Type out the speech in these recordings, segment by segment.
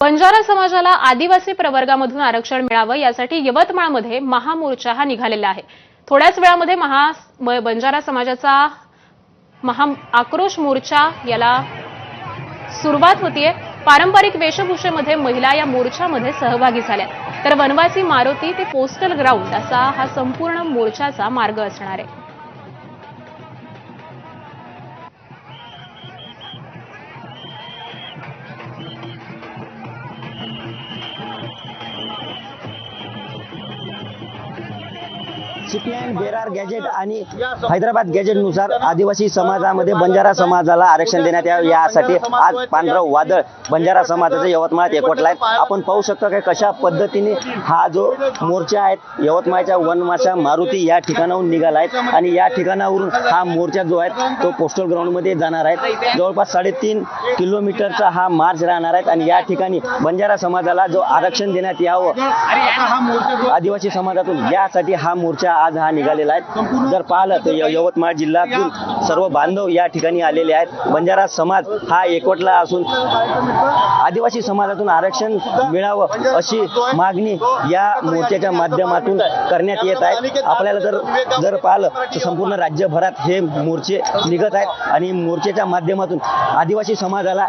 बंजारा समाजाला आदिवासी प्रवर्गामधून आरक्षण मिळावं यासाठी यवतमाळमध्ये महामोर्चा हा निघालेला आहे. थोड्याच वेळामध्ये महा बंजारा समाजाचा महा आक्रोश मोर्चा याला सुरुवात होतीये. पारंपरिक वेशभूषेमध्ये महिला या मोर्चामध्ये सहभागी झाल्या. तर वनवासी मारुती ते पोस्टल ग्राउंड असा हा संपूर्ण मोर्चाचा मार्ग असणार आहे. सीपीआयएम बेरार गॅजेट आणि हैदराबाद गॅजेटनुसार आदिवासी समाजामध्ये बंजारा समाजाला आरक्षण देण्यात यावं यासाठी आज पांढरं वादळ बंजारा समाजाचं यवतमाळात एकवटला आहे आपण पाहू शकतो की कशा पद्धतीने हा जो मोर्चा आहे यवतमाळच्या वनमाशा मारुती या ठिकाणाहून निघाला आहे आणि या ठिकाणावरून हा मोर्चा जो आहे तो पोस्टल ग्राउंडमध्ये जाणार आहे. जवळपास साडेतीन किलोमीटरचा हा मार्च राहणार आहे आणि या ठिकाणी बंजारा समाजाला जो आरक्षण देण्यात यावं आदिवासी समाजातून यासाठी हा मोर्चा आज हा निघालेला आहे. जर पाहिलं तर यवतमाळ जिल्ह्यातून सर्व बांधव या ठिकाणी आलेले आहेत. बंजारा समाज हा एकवटला असून आदिवासी समाजातून आरक्षण मिळावं अशी मागणी या मोर्चाच्या माध्यमातून करण्यात येत आहे. आपल्याला जर जर पाहिलं तर संपूर्ण राज्यभरात हे मोर्चे निघत आहेत आणि मोर्चेच्या माध्यमातून आदिवासी समाजाला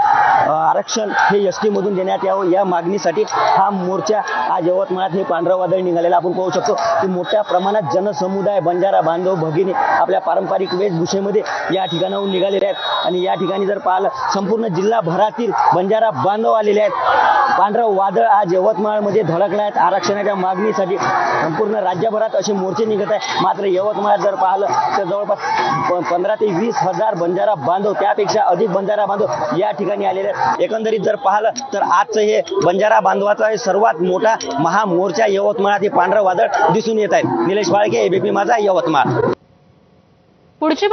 आरक्षण हे एस मधून देण्यात यावं या मागणीसाठी हा मोर्चा आज यवतमाळात हे पांढरा वादळ निघालेला आपण पाहू शकतो. की मोठ्या प्रमाणात जनसमुदाय बंजारा बांधव भगिनी आपल्या पारंपरिक वेशभूषेमध्ये या ठिकाणाहून निघालेले आहेत. आणि या ठिकाणी जर पाहिलं संपूर्ण जिल्हाभरातील बंजारा बांधव आलेले आहेत. पांढरं वादळ आज यवतमाळमध्ये धडकलं आहेत आरक्षणाच्या मागणीसाठी संपूर्ण राज्यभरात असे मोर्चे निघत आहे. मात्र यवतमाळ जर पाहिलं तर जवळपास पंधरा ते वीस हजार बंजारा बांधव त्यापेक्षा अधिक बंजारा बांधव या ठिकाणी आलेले आहेत. एकंदरीत जर पाहिलं तर आजचं हे बंजारा बांधवाचा हे सर्वात मोठा महामोर्चा यवतमाळात हे पांढरं वादळ दिसून येत आहे. निलेश वाळके एबीपी माझा यवतमाळ. पुढची